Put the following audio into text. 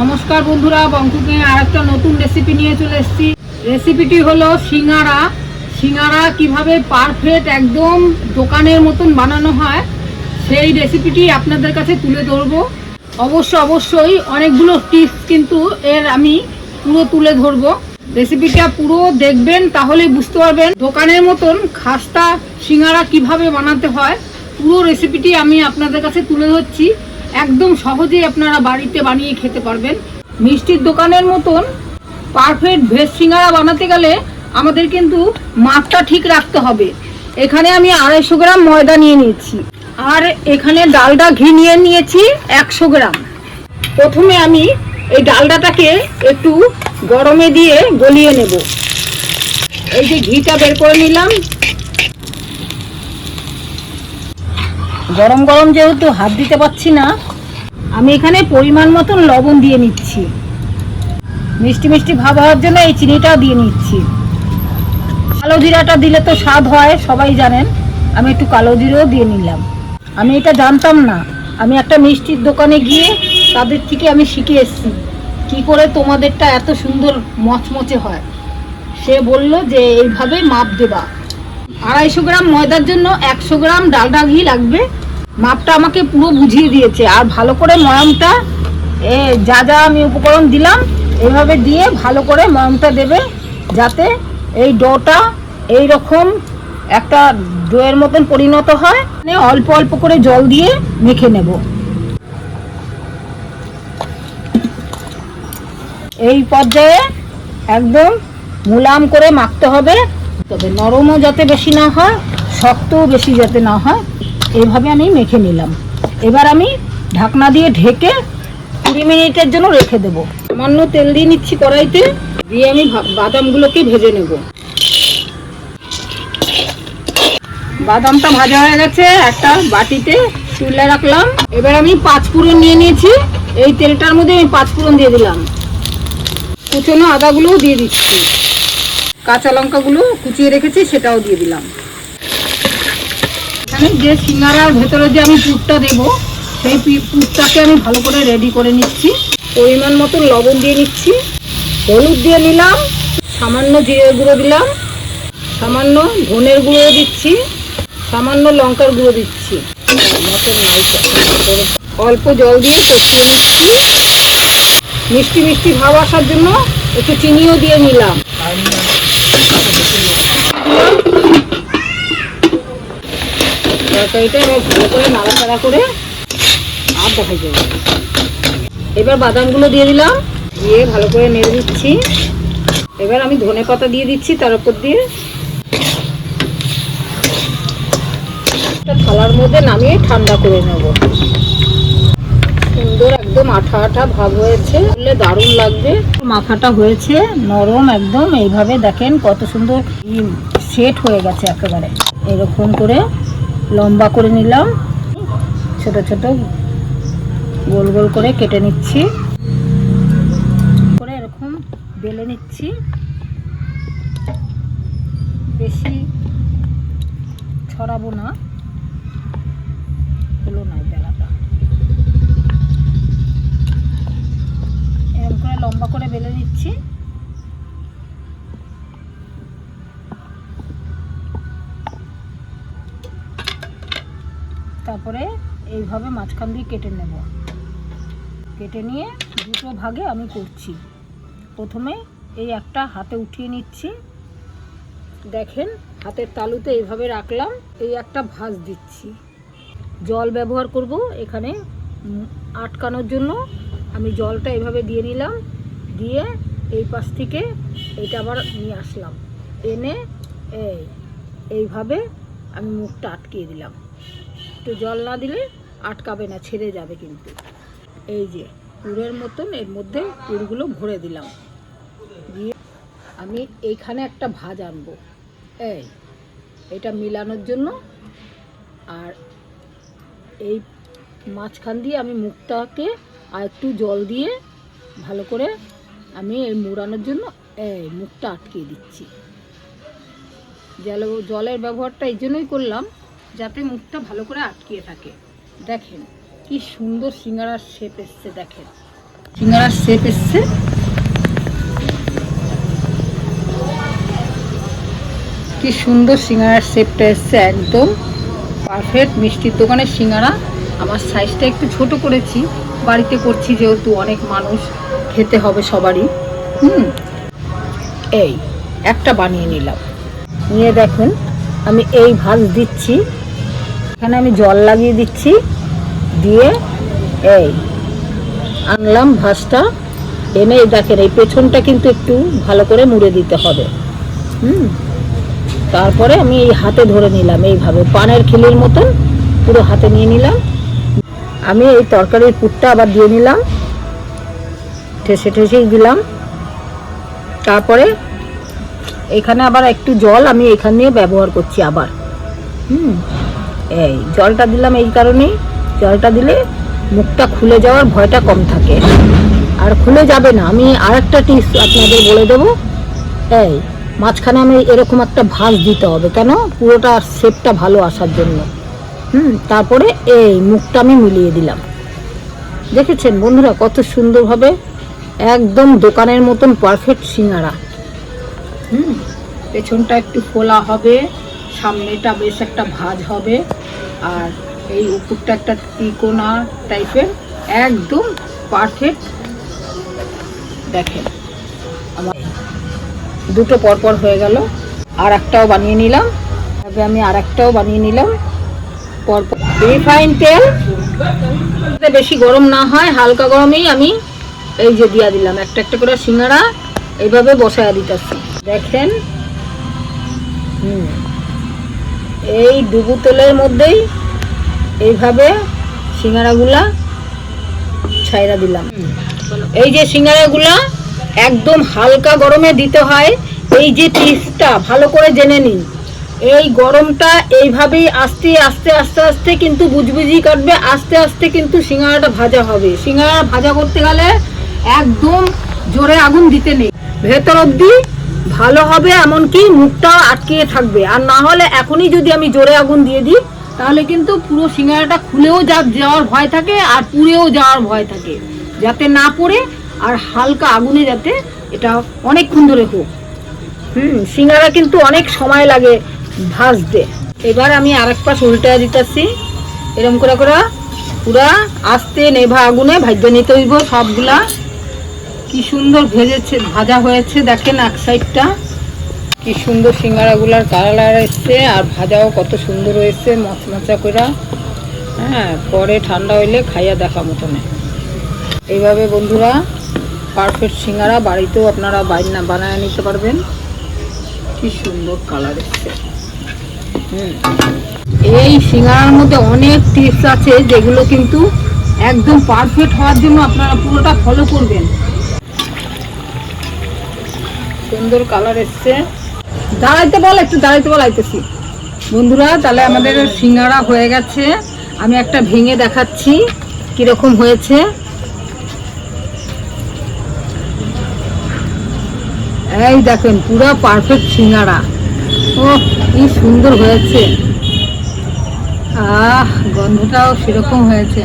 নমস্কার বন্ধুরা, বঙ্কুকে আর একটা নতুন রেসিপি নিয়ে চলে এসেছি। রেসিপিটি হলো সিঙ্গারা। সিঙ্গারা কীভাবে পারফেক্ট একদম দোকানের মতন বানানো হয়, সেই রেসিপিটি আপনাদের কাছে তুলে ধরবো। অবশ্য, অবশ্যই অনেকগুলো টিপস কিন্তু এর আমি পুরো তুলে ধরবো। রেসিপিটা পুরো দেখবেন তাহলে বুঝতে পারবেন দোকানের মতন খাস্তা সিঙ্গারা কীভাবে বানাতে হয়। পুরো রেসিপিটি আমি আপনাদের কাছে তুলে ধরছি। একদম সহজেই আপনারা বাড়িতে বানিয়ে খেতে পারবেন। মিষ্টির দোকানের মতন পারফেক্ট ভেজ সিঙ্গারা বানাতে গেলে আমাদের কিন্তু মাপটা ঠিক রাখতে হবে। এখানে আমি আড়াইশো গ্রাম ময়দা নিয়ে নিয়েছি। আর এখানে ডালডা ঘি নিয়ে নিয়েছি একশো গ্রাম। প্রথমে আমি এই ডালডাটাকে একটু গরমে দিয়ে গলিয়ে নেব। এই যে ঘিটা বের করে নিলাম গরম গরম যেহেতু হাত দিতে পারছি না, আমি এখানে পরিমাণ মতন লবণ দিয়ে নিচ্ছি। মিষ্টি মিষ্টি ভাব হওয়ার জন্য এই চিনিটাও দিয়ে নিচ্ছি। কালো জিরাটা দিলে তো স্বাদ হয়, সবাই জানেন। আমি একটু কালো জিরেও দিয়ে নিলাম। আমি এটা জানতাম না। আমি একটা মিষ্টির দোকানে গিয়ে তাদের থেকে আমি শিখে এসেছি। কি করে তোমাদেরটা এত সুন্দর মচমচে হয়। সে বলল যে এইভাবে মাপ দেবা। আড়াইশো গ্রাম ময়দার জন্য একশো গ্রাম ডালডা ঘি লাগবে। মাপটা আমাকে পুরো বুঝিয়ে দিয়েছে। আর ভালো করে ময়মটা, এ, যা যা আমি উপকরণ দিলাম, এভাবে দিয়ে ভালো করে ময়মটা দেবে, যাতে এই ডোটা এই রকম একটা ডোয়ের মতন পরিণত হয়। মানে অল্প অল্প করে জল দিয়ে মেখে নেব। এই পর্যায়ে একদম মুলাম করে মাখতে হবে। তবে নরমও যাতে বেশি না হয়, শক্তও বেশি যাতে না হয়। এইভাবে আমি মেখে নিলাম। এবার আমি ঢাকনা দিয়ে ঢেকে কুড়ি মিনিটের জন্য রেখে দেবো। সামান্য তেল দিয়ে নিচ্ছি কড়াইতে, দিয়ে আমি বাদামগুলোকে ভেজে নেব। বাদামটা ভাজা হয়ে গেছে, একটা বাটিতে তুলে রাখলাম। এবার আমি পাঁচ ফোড়ন নিয়ে নিয়েছি। এই তেলটার মধ্যে আমি পাঁচ ফোড়ন দিয়ে দিলাম। কুচনো আদাগুলোও দিয়ে দিচ্ছি। কাঁচা লঙ্কাগুলো কুচিয়ে রেখেছি, সেটাও দিয়ে দিলাম। এখানে যে সিঙ্গারার ভেতরে যে আমি পুরটা দেবো, সেই পুরটাকে আমি ভালো করে রেডি করে নিচ্ছি। পরিমাণ মতো লবণ দিয়ে নিচ্ছি, হলুদ দিয়ে নিলাম, সামান্য জিরে গুঁড়ো দিলাম, সামান্য ধনের গুঁড়ো দিচ্ছি, সামান্য লঙ্কার গুঁড়ো দিচ্ছি। অল্প জল দিয়ে কষিয়ে নিচ্ছি। মিষ্টি মিষ্টি ভাব আসার জন্য একটু চিনিও দিয়ে নিলাম। তরকারিটা এবার ভালো করে নাড়াচাড়া করে এবার বাদামগুলো দিয়ে দিলাম, দিয়ে ভালো করে নেড়ে দিচ্ছি। এবার আমি ধনে পাতা দিয়ে দিচ্ছি তার উপর দিয়ে। একটা থালার মধ্যে নামিয়ে ঠান্ডা করে নেব। সুন্দর একদম আঠা আঠা ভাব হয়েছে, বললে দারুণ লাগবে। মাখাটা হয়েছে, নরম একদম। এইভাবে দেখেন কত সুন্দর সেট হয়ে গেছে একেবারে। এরকম করে লম্বা করে নিলাম। ছোট ছোট গোল গোল করে কেটে নিচ্ছি। করে এরকম বেলে নিচ্ছি। বেশি ছড়াবো না। হলো না বেলাটা। এরকম করে লম্বা করে বেলে নিচ্ছি। তারপরে এইভাবে মাঝখান দিয়ে কেটে নেব। কেটে নিয়ে দুটো ভাগে আমি করছি। প্রথমে এই একটা হাতে উঠিয়ে নিচ্ছি। দেখেন, হাতের তালুতে এইভাবে রাখলাম। এই একটা ভাঁজ দিচ্ছি। জল ব্যবহার করব এখানে। আটকানোর জন্য আমি জলটা এভাবে দিয়ে নিলাম। দিয়ে এই পাশ থেকে এইটা আবার নিয়ে আসলাম। এনে এই, এইভাবে আমি মুখটা আটকিয়ে দিলাম। একটু জল না দিলে আটকাবে না, ছেড়ে যাবে কিন্তু। এই যে, পুরের মতন এর মধ্যে পুরগুলো ভরে দিলাম। দিয়ে আমি এইখানে একটা ভাজ আনব। এই, এটা মিলানোর জন্য। আর এই মাঝখান দিয়ে আমি মুখটাকে আর একটু জল দিয়ে ভালো করে আমি এই মুড়ানোর জন্য এই মুখটা আটকিয়ে দিচ্ছি। জল, জলের ব্যবহারটা এই জন্যই করলাম যাতে মুখটা ভালো করে আটকিয়ে থাকে। দেখেন, কি সুন্দর সিঙ্গারার শেপ এসছে, দেখেন। সিঙ্গারার শেপ এসছে। কি সুন্দর সিঙ্গারার শেপটা এসছে, একদম পারফেক্ট মিষ্টির দোকানের সিঙ্গারা। আমার সাইজটা একটু ছোট করেছি, বাড়িতে করছি যেহেতু অনেক মানুষ, খেতে হবে সবারই। হুম, এই একটা বানিয়ে নিলাম। নিয়ে দেখুন, আমি এই ভাজ দিচ্ছি। এখানে আমি জল লাগিয়ে দিচ্ছি, দিয়ে এই আনলাম ভাজটা। এনে দেখেন, এই পেছনটা কিন্তু একটু ভালো করে মুড়ে দিতে হবে। হুম? তারপরে আমি এই হাতে ধরে নিলাম এইভাবে। পানের খিলির মতন পুরো হাতে নিয়ে নিলাম। আমি এই তরকারির পুরটা আবার দিয়ে নিলাম। ঠেসে ঠেসেই দিলাম। তারপরে এখানে আবার একটু জল আমি এখান দিয়ে ব্যবহার করছি আবার। হুম? এই, জলটা দিলাম এই কারণেই। জলটা দিলে মুখটা খুলে যাওয়ার ভয়টা কম থাকে। আর খুলে যাবে না। আমি আরেকটা টিপস আপনাদের বলে দেবো। এই, মাঝখানে আমি এরকম একটা ভাঁজ দিতে হবে কেন? পুরোটা শেপটা ভালো আসার জন্য। হুম, তারপরে এই মুখটা আমি মিলিয়ে দিলাম। দেখেছেন বন্ধুরা কত সুন্দরভাবে? একদম দোকানের মতন পারফেক্ট সিঙ্গারা। হুম, পেছনটা একটু ফোলা হবে, সামনেটা বেশ একটা ভাঁজ হবে। আর এই উপরটা একটা ত্রিকোণা টাইপের একদম পারফেক্ট দেখেন, আমার দুটো পরপর হয়ে গেল। আর একটাও বানিয়ে নিলাম। তবে আমি আর একটাও বানিয়ে নিলাম। পরপর রিফাইন তেল। বেশি গরম না হয়, হালকা গরমেই আমি এই যে দিয়া দিলাম। একটা একটা করে সিঙ্গারা এইভাবে বসায় দিতেছি। দেখেন, হুম। এই ডুবু তেলের মধ্যেই এইভাবে সিঙ্গারাগুলা ছাইরা দিলাম। এই যে সিঙ্গারাগুলা একদম হালকা গরমে দিতে হয়, এই যে টিপসটা ভালো করে জেনে নিন। এই গরমটা এইভাবেই আস্তে আস্তে আস্তে আস্তে কিন্তু বুঝবুঝি কাটবে, আস্তে আস্তে কিন্তু সিঙ্গারাটা ভাজা হবে। সিঙ্গারা ভাজা করতে গেলে একদম জোরে আগুন দিতে নেই। ভেতর অবধি ভালো হবে এমনকি মুখটাও আটকিয়ে থাকবে। আর না হলে এখনই যদি আমি জোরে আগুন দিয়ে দিই, তাহলে কিন্তু পুরো সিঙ্গারাটা খুলেও যা যাওয়ার ভয় থাকে আর পুড়েও যাওয়ার ভয় থাকে। যাতে না পড়ে আর হালকা আগুনে যাতে এটা অনেকক্ষণ ধরে হোক। হুম, সিঙ্গারা কিন্তু অনেক সময় লাগে ভাজতে। এবার আমি আর এক পাশ উল্টা দিতেছি। এরম করে করে পুরা আস্তে নেভা আগুনে ভাজতে নিতে হইব সবগুলা। কি সুন্দর ভেজেছে, ভাজা হয়েছে, দেখেন এক সাইডটা কি সুন্দর সিঙ্গারাগুলার কালার এসছে, আর ভাজাও কত সুন্দর হয়েছে, মচমচা করে হ্যাঁ পরে ঠান্ডা হইলে খাইয়া দেখা মতনে। এইভাবে বন্ধুরা পারফেক্ট সিঙ্গারা বাড়িতেও আপনারা বাইনা বানায় নিতে পারবেন। কি সুন্দর কালার এসছে। হুম। এই সিঙ্গারার মধ্যে অনেক টিপস আছে, যেগুলো কিন্তু একদম পারফেক্ট হওয়ার জন্য আপনারা পুরোটা ফলো করবেন। সুন্দর কালার এসছে। দাঁড়াইতে বল, একটু দাঁড়াইতে বল, আইতেছি। বন্ধুরা, তাহলে আমাদের সিঙ্গারা হয়ে গেছে। আমি একটা ভেঙে দেখাচ্ছি, কীরকম হয়েছে। এই দেখেন, পুরো পারফেক্ট সিঙ্গারা। ও কি সুন্দর হয়েছে। আহ, গন্ধটাও সেরকম হয়েছে।